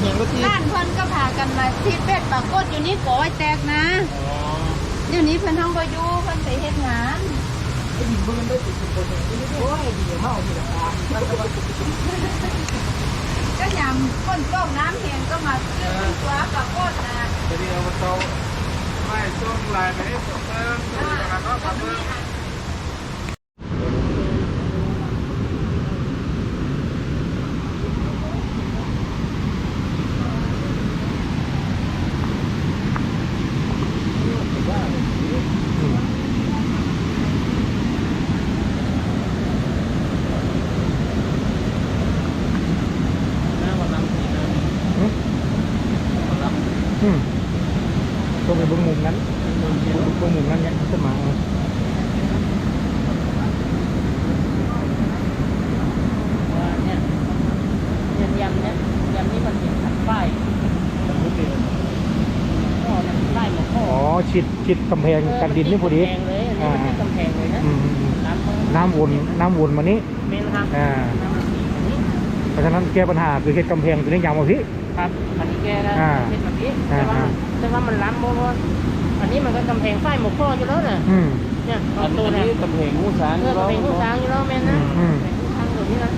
ได้ไปจุดบนแหงรถที่บ้านเพิ่นก็พากันมาทิศเป็ดปรากฏอยู่นี่ก่อยแตกนะอ๋อเดี๋ยวนี้เพิ่นท้องบ่อยู่เพิ่นไปเฮ็ดงานไอ้ดินเบิ่งได้ไปจุดบนแหงที่นี่โอ้ยดีเฮาที่ละครับก็ยามฝนตกน้ำแห้งก็มาซื้อตัวปรากฏนะจะดีเอามาโตไม่ช่วงลายไปให้ผมเติมแล้วก็ทำเพิ่ม อืมต้องไปเบิ่งมุมนั้นเบิ่งมุมนั้นเนี่ยขึ้นมาเอา เนี่ยเนี่ยยำเนี่ยยำนี่มันเห็นขัดป้ายก็มันป้ายหมดข้อ อ๋อ ชิดชิดกำแพงกันดินนี่พอดีกำแพงเลยอันนี้มันไม่กำแพงเลยนะอืมอืมอืมน้ำมันน้ำวนน้ำวนมานี้เมนครับอ่าน้ำมันสีอันนี้เพราะฉะนั้นแก้ปัญหาคือเฮ็ดกำแพงตัวนี้ยาวมาพี่ครับอันนี้แกนะอ่าเป็นแบบนี้อ่าแต่ว่าอ่าแต่ว่ามันล้ำเพราะว่าอันนี้มันก็กำแพงป้ายหมดข้ออยู่แล้วน่ะอืมเนี่ยอัเอานตัวเนี่ยนี้กำแพงงูสางเออกำแพงผู้ช้างอยู่แล้วแม่นนะอืมกำแพงผู้ช้างตัวนี้นะ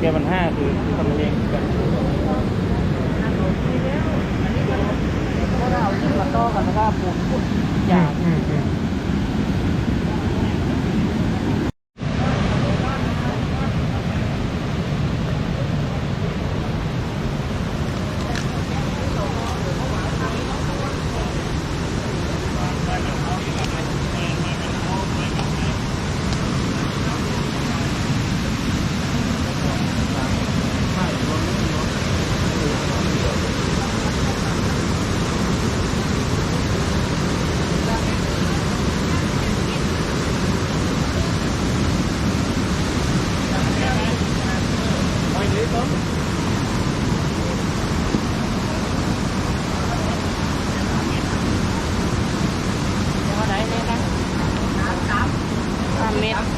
แกมันห้าคือกำแพงกัน อันนี้มันก็เราขึ้นมาต่อกันแล้วก็ปลูกพุทธยาง อืมอืม เท่าไหร่เนี่ยนะสามเมตร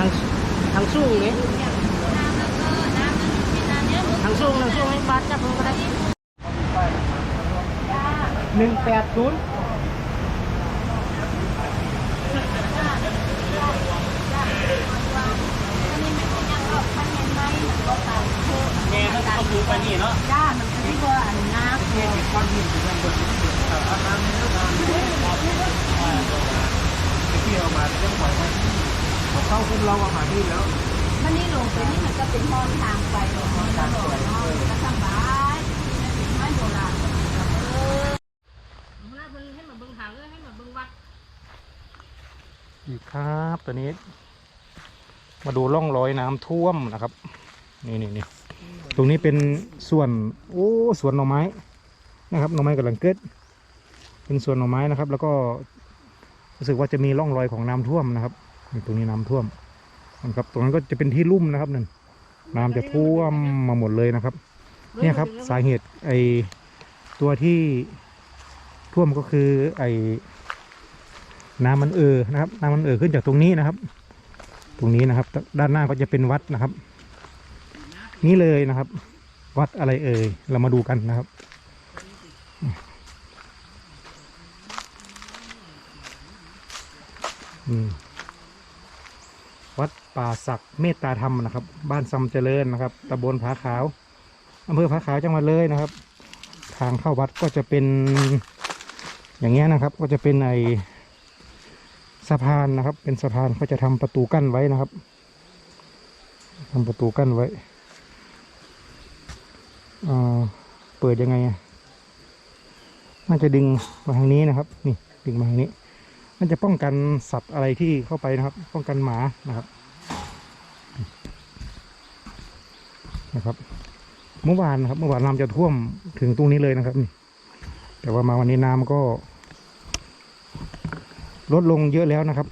ทางทางสูงเนี่ยทางสูงทางสูงให้บาดจับมันก็ได้หนึ่งแปดศูนย์แม่ก็ต้องดูไปนี่เนาะจ้ามันก็ที่ว่าอันน้ำเนี่ยก้อนหินอยู่ข้างบนอันนั้นนี่นานไปเที่ยวมาเรื่องปล่อยมัน เข้าคุ้มเราอาหารที่แล้วมันนี่ลงไปนี่มันก็เป็นห้องทางไปลงห้องทางไปเนาะก็สบายไม่โบราณเวลาเพิ่นให้มาเบิ่งทางเอ้ยให้มาเบิ่งวัดอีกครับตัวนี้ มาดูร่องรอยน้ำท่วมนะครับ นี่นี่นี่ตรงนี้เป็นส่วนโอ้สวนหน่อไม้นะครับหน่อไม้กำลังเกิด เป็นสวนหน่อไม้นะครับ แล้วก็รู้สึกว่าจะมีร่องรอยของน้ำท่วมนะครับ ตรงนี้น้ำท่วมนะครับตรงนั้นก็จะเป็นที่ลุ่มนะครับนั่นน้ำจะท่วมมาหมดเลยนะครับ เนี่ยครับสาเหตุไอตัวที่ท่วมก็คือไอน้ำมันเอ่อนะครับ น้ำมันเอ่อขึ้นจากตรงนี้นะครับ ตรงนี้นะครับ ด้านหน้าก็จะเป็นวัดนะครับ นี่เลยนะครับ วัดอะไรเอ่ยเรามาดูกันนะครับอืม วัดป่าศักดิ์เมตตาธรรมนะครับ บ้านซำเจริญนะครับตำบลผาขาวอำเภอผาขาวจังหวัดเลยนะครับ ทางเข้าวัดก็จะเป็นอย่างเงี้ยนะครับ ก็จะเป็นไอสะพานนะครับ เป็นสะพานเขาจะทำประตูกั้นไว้นะครับทำประตูกั้นไว้อ่าเปิดยังไงน่าจะดึงมาทางนี้นะครับ นี่ดึงมาทางนี้ มันจะป้องกันสัตว์อะไรที่เข้าไปนะครับ ป้องกันหมานะครับนะครับ เมื่อวานนะครับ เมื่อวานน้ำจะท่วมถึงตรงนี้เลยนะครับนี่แต่ว่ามาวันนี้น้ำก็ ลดลงเยอะแล้วนะครับ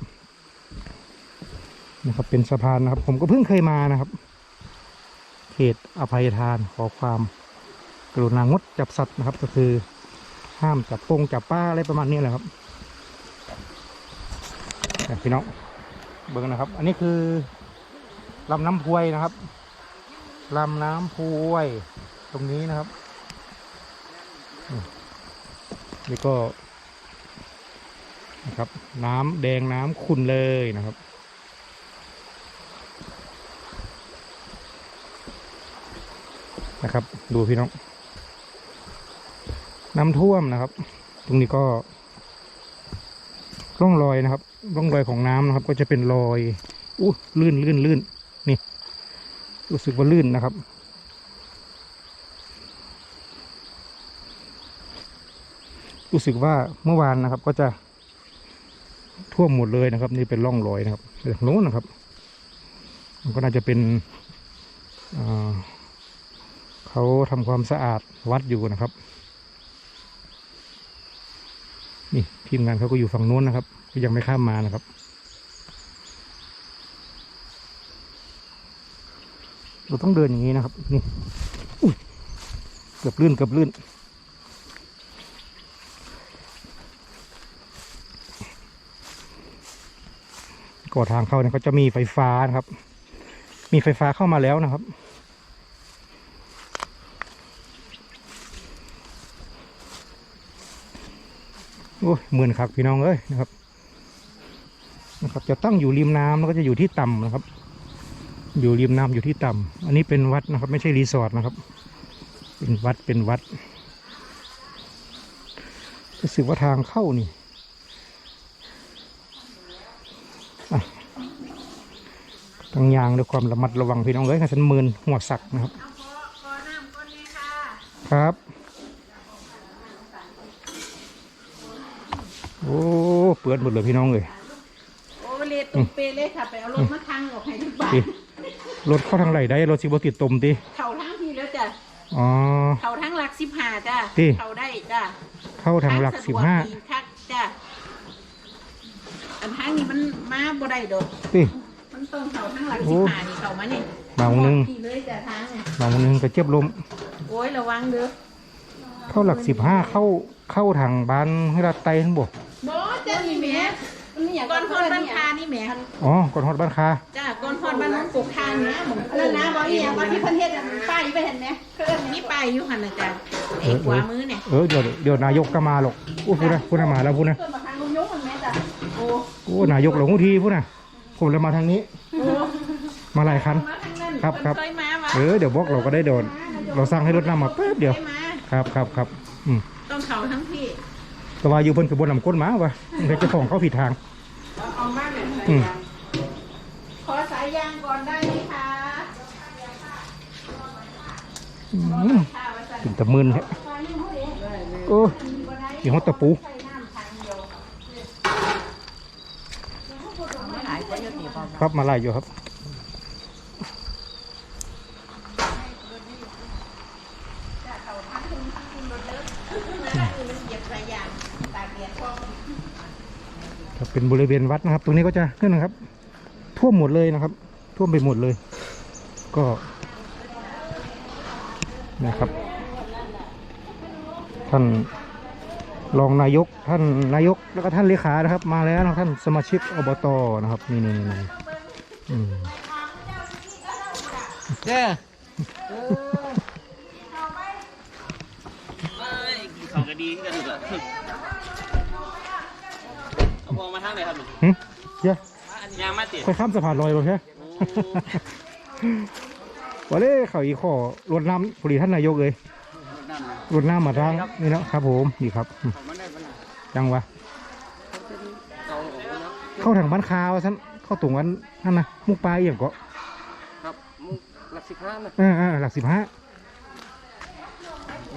นะครับ เป็นสะพานนะครับ ผมก็เพิ่งเคยมานะครับ เขตอภัยทานขอความกรุณางดจับสัตว์นะครับ ก็คือ ห้ามจับปงจับป้าอะไรประมาณนี้แหละครับ พี่น้องเบิ้งนะครับ อันนี้คือลำน้ำพวยนะครับลำน้ำพวยตรงนี้นะครับ นี่ก็นะครับ น้ำแดงน้ำขุ่นเลยนะครับนะครับ ดูพี่น้อง น้ำท่วมนะครับ ตรงนี้ก็ ร่องรอยนะครับ ร่องรอยของน้ำนะครับ ก็จะเป็นรอยอู้ลื่นลื่นลื่นนี่ รู้สึกว่าลื่นนะครับ รู้สึกว่าเมื่อวานนะครับ ก็จะท่วมหมดเลยนะครับ นี่เป็นร่องรอยนะครับจากโน้นนะครับ มันก็น่าจะเป็นอ่าเขาทำความสะอาดวัดอยู่นะครับ นี่ทีมงานเขาก็อยู่ฝั่งนู้นนะครับก็ยังไม่ข้ามมานะครับ เราต้องเดินอย่างนี้นะครับ นี่เกือบลื่นเกือบลื่น ก่อทางเข้าเนี่ยเขาจะมีไฟฟ้านะครับ มีไฟฟ้าเข้ามาแล้วนะครับ อ้ยเหมือนครับพี่น้องเอ้ยนะครับนะครับ จะตั้งอยู่ริมน้ำแล้วก็จะอยู่ที่ต่ำนะครับ อยู่ริมน้ำอยู่ที่ต่ำอันนี้เป็นวัดนะครับ ไม่ใช่รีสอร์ทนะครับ เป็นวัดเป็นวัดรู้สึกว่าทางเข้านี่อะต้องยางด้วยความระมัดระวังพี่น้องเอ้ยขันมืนหัวสักนะครับเอาพอพอน้ำก้นนี้ค่ะครับ โอ้เปื้อนหมดเลยพี่น้องเลยโอ้เลตุ้มเปเลยค่ะไปเอารถมาคังออกให้ทุกบ้านดิรถเข้าทางไหนได้รถสิบติดตมติเข่าทั้งทีแล้วจ้ะอ๋อเข่าทั้งหลักสิบห้าจ้ะติเข่าได้จ้ะเข้าทางหลักทสะดวสิบห้าดีคักจ้ะอันทางนี้มันมาบ่ได้ดอกติมันต้องเข่าทั้งหลักโอ้สิบห้านี่เข่ามานี่บางนึงที่เลยจ้ะทางเนี่ยบางนึงก็เจ็บลมโอ้ยระวังเด้อเข้าหลักสิบห้าเข้าเข้าทางบ้านให้รัดไตทั้งบก บอจ้ะนี่แหม่ก้อนพอดบ้านคานี่แหม่อ๋อก่อนฮอดบ้านคาจ้ะก้อนพอดบ้านน้องปลูกทานเนี้ยหมึงอันนั้นนะบอกอีหยังว่าที่เพิ่นเฮ็ดอันป้ายไปเห็นไหมเพิ่นนี่ไปอยู่หันนะจ้ะไอ้ขวามือเนี่ยเออเดี๋ยวเดี๋ยวนายกก็มาหรอกอู้พูดนะพูดนะมาแล้วพูดนะเพิ่นมาทางลุงยงมันแม่จ้ะโอ้โอ้นายกหลงทีพูดนะผมเลยมาทางนี้โอ้มาหลายคันมาทางนั้นครับครับเนเคยมาวะเออเดี๋ยวบล็อกเราก็ได้โดน เราสั่งให้รถน้ำมาแป๊บเดียวคมาครับครับครับอืมต้องเขาทั้งพี่ แต่ว่าอยู่บนกระบวนนำก้นหมาวะเดี๋ยวเจ้าของเขาผิดทาง เอามาเลยอืม ขอสายยางก่อนได้ไหมคะอืมถึงตะมึนแฮะโอ้ยหัวตะปูไม่หลายคนอยู่ตีบอลครับมาไล่อยู่ครับ เหยียบสายยางตากแดดพอ ครับ เป็นบริเวณวัดนะครับ ตรงนี้ก็จะนี่นะครับ ท่วมหมดเลยนะครับ ท่วมไปหมดเลย ก็นะครับ ท่านรองนายกท่านนายกแล้วก็ท่านเลขานะครับ มาแล้วนะครับท่านสมาชิกอบตนะครับ นี่นี่นี่นี่อืมเจ้เขาก็ดีกันอยู่อะ เอาพอมาทางไหนครับหนูหึเจ้ายางมาติดค่อยข้ามสะพานลอยไปใช่วันนี้เขาอีกข้อรวดน้ำพอดีท่านนายกเลยนั่นนะรวดน้ำมาทางนี่นะครับผมนี่ครับอืมเขามาได้ปะล่ะจังวะเขาออกมาแล้วเข้าทางบ้านคาวะท่านเข้าตรงวันนั่นนะมุกปลายอย่างก็ครับมุกหลักสิบห้านะเออเออหลักสิบห้า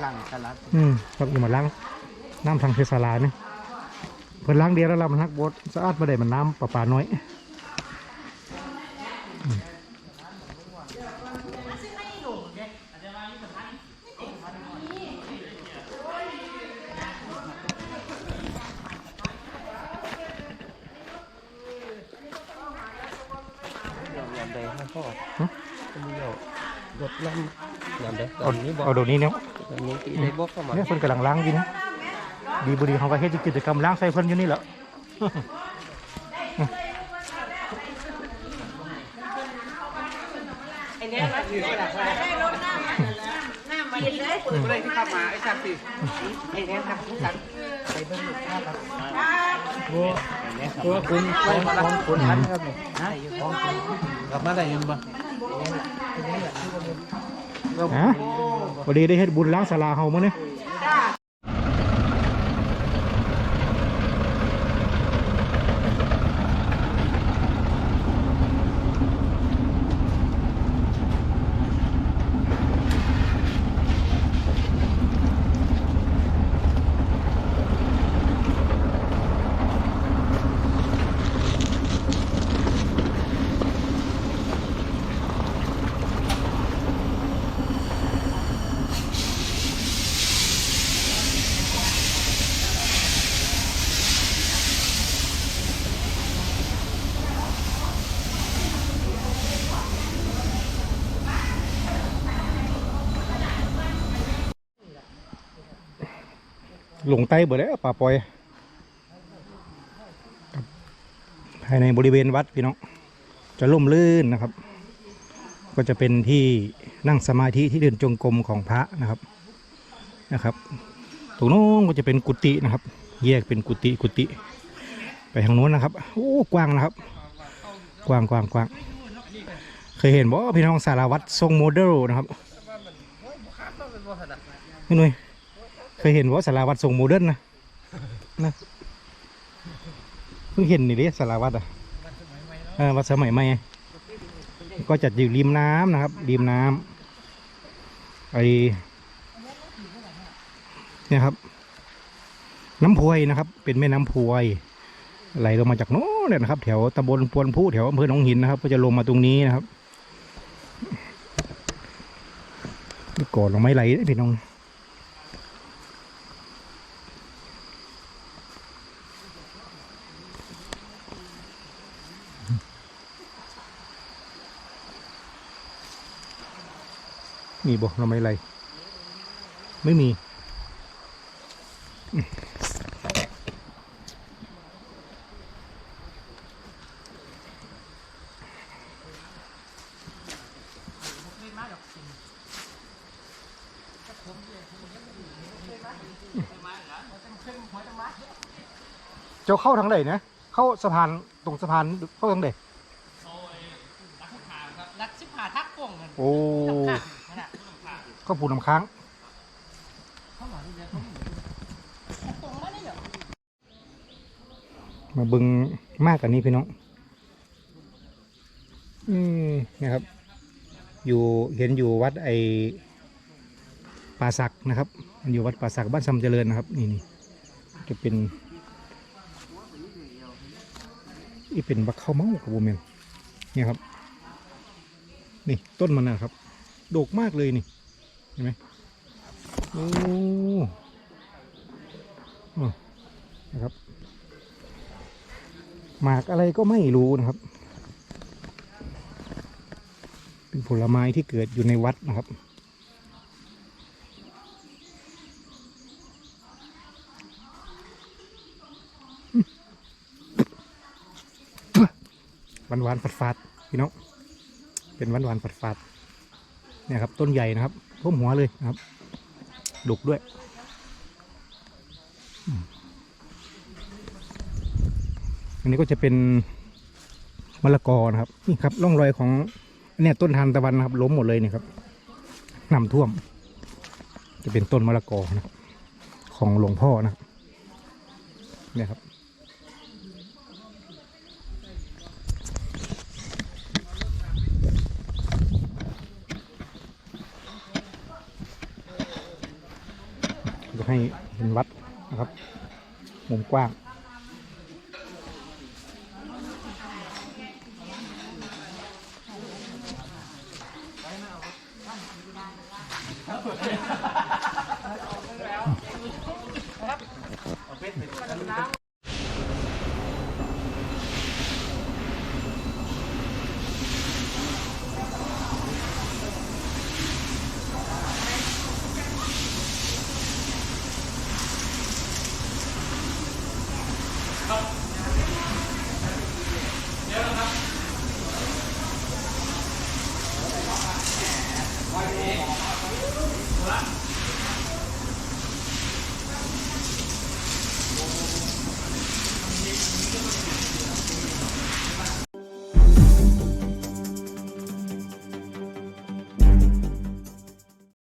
หลังตลาดอืมครับอย่ามาล้างน้ำทางเทศลาเนี่ย เพิ่นล้างเดียวแล้วเรามันฮักบดสะอาดมาได้มันน้ำประปาน้อยยามใดให้พ่อฮะมีเอารถล่ำยามใดตเอาอนนี้บอกเอาเดี๋ยวนี้เนี่ยตอนนี้ตีได้บอกเข้ามาเนี่ยเพิ่นกำลังล้างอยู่นะ ดีบุรีเขาก็เฮ็ดกิจกรรมล้างไส้เพิ่นอยู่นี่แหละไอ้เนี้นะถือว่าได้รถน้ำน้ำมาดีเลยเปิดเลยที่เข้ามาไอ้สัตว์สิไอ้นี้ยทำทุกสัตว์ไปเบิ้งข้ครับตัวคุณของของคุณอันครับเมกลับมาได้ยินฮะวันนี้ได้เห็นบุญล้างสาลาเฮามั้งเนี่ย หลงใต้เบิดแล้วป่าปอยภายในบริเวณวัดพี่น้องจะล่มลื่นนะครับ ก็จะเป็นที่นั่งสมาธิที่เดินจงกรมของพระนะครับนะครับตรงโน้นก็จะเป็นกุฏินะครับ แยกเป็นกุฏิกุฏิไปทางโน้นนะครับโอ้กว้างนะครับ กว้างกว้างกว้างเคยเห็นบ่พี่น้องสารวัตรทรงโมเดลนะครับพี่หนุ่ย เคยเห็นว่าสาราวัตรทรงโมเดิร์นนะนะเพิ่งเห็นนี่ดิสาราวัตรอะเออวัดสมัยใหม่ก็จัดอยู่ริมน้ำนะครับ ริมน้ำไอเนี่ยครับ น้ำพวยนะครับ เป็นแม่น้ำพวยไหลลงมาจากโน้นเนี่ยนะครับ แถวตำบลปวนผู้แถวอำเภอหนองหินนะครับ ก็จะลงมาตรงนี้นะครับก่อนลงไม่ไหลพี่น้อง มีบอกเราไม่ไรไม่มี เจ้าเข้าทางไหนนะ เข้าสะพานตรงสะพานเข้าทางไหน รักชิบหาทักป่วงกันโอ้เข้าผูน้ำค้างมาบึงมากกว่านี้พี่น้อง อืมนะครับ อยู่เห็นอยู่วัดไอป่าสักนะครับมันอยู่วัดป่าสักบ้านซำเจริญนะครับ นี่นี่จะเป็น อีเป็นบักข้าวเมากับบูเมนเนี่ยครับ นี่ต้นมันนะครับ โดกมากเลยนี่ เห็นไหมโอ้โอ้นะครับ หมากอะไรก็ไม่รู้นะครับ เป็นผลไม้ที่เกิดอยู่ในวัดนะครับ หวานหวานๆฝาดๆพี่น้อง เป็นหวานหวานๆฝาดเนี่ยครับ ต้นใหญ่นะครับท่วมหัวเลยนะครับดุกด้วยอันนี้ก็จะเป็นมะละกอนะครับนี่ครับร่องรอยของเนี่ยต้นทานตะวันนะครับ ล้มหมดเลยเนี่ยครับน้ำท่วม จะเป็นต้นมะละกอนะครับของหลวงพ่อนะครับเนี่ยครับ ให้เห็นวัดนะครับ มุมกว้าง